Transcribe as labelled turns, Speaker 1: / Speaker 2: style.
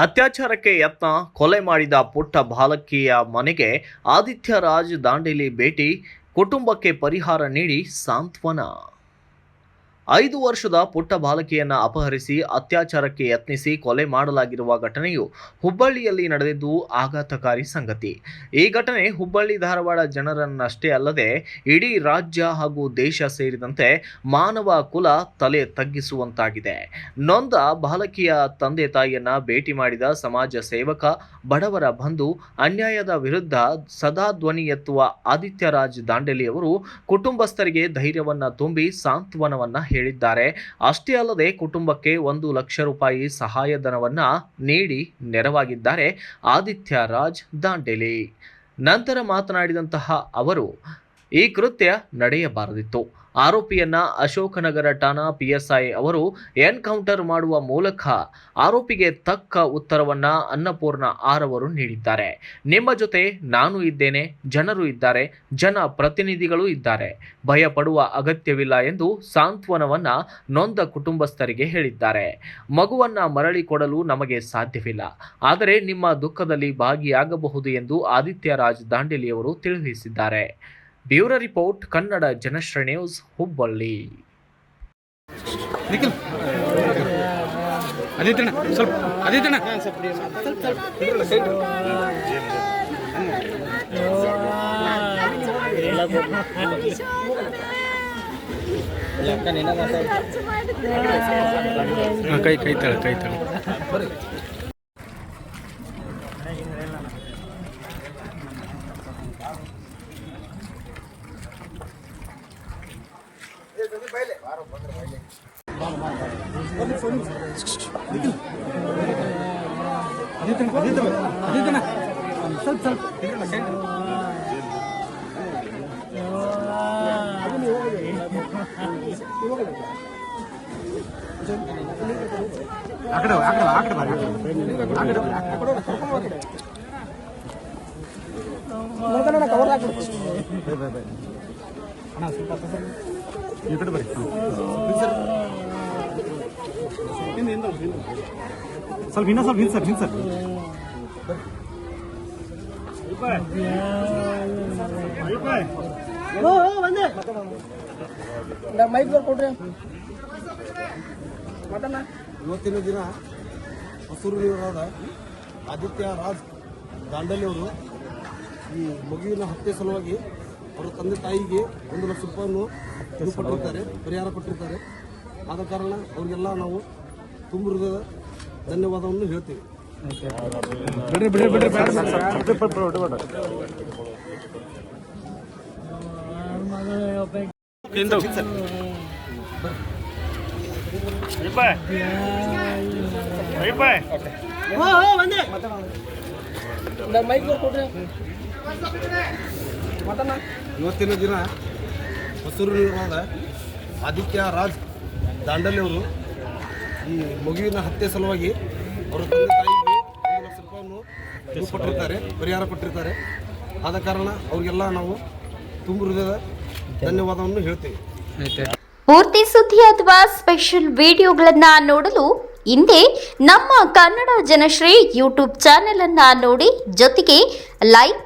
Speaker 1: ಅತ್ಯಾಚಾರಕ್ಕೆ ಯತ್ನ, ಕೊಲೆ ಮಾಡಿದ ಪುಟ್ಟ ಬಾಲಕಿಯ ಮನೆಗೆ ಆದಿತ್ಯ ರಾಜ್ ದಾಂಡೇಲಿ ಭೇಟಿ, ಕುಟುಂಬಕ್ಕೆ ಪರಿಹಾರ ನೀಡಿ ಸಾಂತ್ವನ. ಐದು ವರ್ಷದ ಪುಟ್ಟ ಬಾಲಕಿಯನ್ನ ಅಪಹರಿಸಿ ಅತ್ಯಾಚಾರಕ್ಕೆ ಯತ್ನಿಸಿ ಕೊಲೆ ಮಾಡಲಾಗಿರುವ ಘಟನೆಯು ಹುಬ್ಬಳ್ಳಿಯಲ್ಲಿ ನಡೆದಿದ್ದು ಆಘಾತಕಾರಿ ಸಂಗತಿ. ಈ ಘಟನೆ ಹುಬ್ಬಳ್ಳಿ, ಧಾರವಾಡ ಜನರನ್ನಷ್ಟೇ ಅಲ್ಲದೆ ಇಡೀ ರಾಜ್ಯ ಹಾಗೂ ದೇಶ ಸೇರಿದಂತೆ ಮಾನವ ಕುಲ ತಲೆ ತಗ್ಗಿಸುವಂತಾಗಿದೆ. ನೊಂದ ಬಾಲಕಿಯ ತಂದೆ ತಾಯಿಯನ್ನ ಭೇಟಿ ಮಾಡಿದ ಸಮಾಜ ಸೇವಕ ಬಡವರ ಬಂಧು ಅನ್ಯಾಯದ ವಿರುದ್ಧ ಸದಾ ಧ್ವನಿ ಎತ್ತುವ ಆದಿತ್ಯರಾಜ್ ದಾಂಡೇಲಿಯವರು ಕುಟುಂಬಸ್ಥರಿಗೆ ಧೈರ್ಯವನ್ನ ತುಂಬಿ ಸಾಂತ್ವನವನ್ನ ಹೇಳಿದ್ದಾರೆ. ಅಷ್ಟೇ ಅಲ್ಲದೆ ಕುಟುಂಬಕ್ಕೆ ಒಂದು ಲಕ್ಷ ರೂಪಾಯಿ ಸಹಾಯಧನವನ್ನ ನೀಡಿ ನೆರವಾಗಿದ್ದಾರೆ ಆದಿತ್ಯ ರಾಜ್ ದಾಂಡೇಲಿ. ನಂತರ ಮಾತನಾಡಿದಂತಹ ಅವರು ಈ ಕೃತ್ಯ ನಡೆಯಬಾರದಿತ್ತು. ಆರೋಪಿಯನ್ನ ಅಶೋಕನಗರ ಠಾಣಾ ಪಿಎಸ್ಐ ಅವರು ಎನ್ಕೌಂಟರ್ ಮಾಡುವ ಮೂಲಕ ಆರೋಪಿಗೆ ತಕ್ಕ ಉತ್ತರವನ್ನ ಅನ್ನಪೂರ್ಣ ಆರವರು ನೀಡಿದ್ದಾರೆ. ನಿಮ್ಮ ಜೊತೆ ನಾನು ಇದ್ದೇನೆ, ಜನರು ಇದ್ದಾರೆ, ಜನ ಪ್ರತಿನಿಧಿಗಳು ಇದ್ದಾರೆ. ಭಯ ಪಡುವ ಅಗತ್ಯವಿಲ್ಲ ಎಂದು ಸಾಂತ್ವನವನ್ನ ನೊಂದ ಕುಟುಂಬಸ್ಥರಿಗೆ ಹೇಳಿದ್ದಾರೆ. ಮಗುವನ್ನ ಮರಳಿ ಕೊಡಲು ನಮಗೆ ಸಾಧ್ಯವಿಲ್ಲ. ಆದರೆ ನಿಮ್ಮ ದುಃಖದಲ್ಲಿ ಭಾಗಿಯಾಗಬಹುದು ಎಂದು ಆದಿತ್ಯ ರಾಜ್ ದಾಂಡೇಲಿಯವರು ತಿಳಿಸಿದ್ದಾರೆ. Bureau report Kannada Janashri news Hubballi.
Speaker 2: ಸ್ವಲ್ಪ ಕೈ ಕೈ ತಳ ಕೈ ತಳ. ಸ್ವಲ್ಪ ಸ್ವಲ್ಪ ಆ ಕಡೆ ಆ ಕಡೆ ಆ ಕಡೆ ಬರ್ರಿ, ಈ ಕಡೆ ಬರ್ರಿ. ಸ್ವಲ್ಪ ಇನ್ನೂ ಸ್ವಲ್ಪ ಹಿಂದೆ ಸರ್ ಹಿಂದೆ ಸರ್
Speaker 3: ಮೈಕ್ ಕೊಡ್ರಿ ಮಾತಣ್ಣ
Speaker 4: ಇವತ್ತಿನ ದಿನ ಹಸುರೂರಿನವರಾದ ಆದಿತ್ಯ ರಾಜ್ ದಾಂಡಲಿ ಅವರು ಈ ಮಗುವಿನ ಹತ್ಯೆ ಸಲುವಾಗಿ ಅವರ ತಂದೆ ತಾಯಿಗೆ ಒಂದು ಲಕ್ಷ ರೂಪಾಯಿಯನ್ನು ಇದು ಕೊಟ್ಟಿರ್ತಾರೆ ಪರಿಹಾರ ಕೊಟ್ಟಿರ್ತಾರೆ. ಆದ ಕಾರಣ ಅವರಿಗೆಲ್ಲ ನಾವು ತುಂಬ ಹೃದಯದ ಧನ್ಯವಾದವನ್ನು ಹೇಳ್ತೀವಿ.
Speaker 2: ಬಿಡ್ರಿ ಬಿಡ್ರಿ ಬಿಡ್ರಿ.
Speaker 3: ಮೈಕ್ ಕೊಡ್ರಿ
Speaker 4: ಇವತ್ತಿನ ದಿನ ಹಸುರೂರಿನವರಾದ ಆದಿತ್ಯ ರಾಜ್ ದಾಂಡಲಿಯವರು ಈ ಮಗುವಿನ ಹತ್ಯೆ ಸಲುವಾಗಿ ಅವರ ತಂದೆ ತಾಯಿಗೆ ಒಂದು ಲಕ್ಷ ರೂಪಾಯಿಯನ್ನು ಇದು ಕೊಟ್ಟಿರ್ತಾರೆ ಪರಿಹಾರ ಕೊಟ್ಟಿರ್ತಾರೆ. ಆದ ಕಾರಣ ಅವರಿಗೆಲ್ಲ ನಾವು ತುಂಬ ಹೃದಯದ ಧನ್ಯವಾದವನ್ನು ಹೇಳ್ತೇವೆ.
Speaker 5: ಪೂರ್ತಿ ಸುದ್ದಿ ಅಥವಾ ಸ್ಪೆಷಲ್ ವಿಡಿಯೋಗಳನ್ನ ನೋಡಲು ಹಿಂದೆ ನಮ್ಮ ಕನ್ನಡ ಜನಶ್ರೀ ಯೂಟ್ಯೂಬ್ ಚಾನೆಲ್ ಅನ್ನ ನೋಡಿ ಜೊತೆಗೆ ಲೈಕ್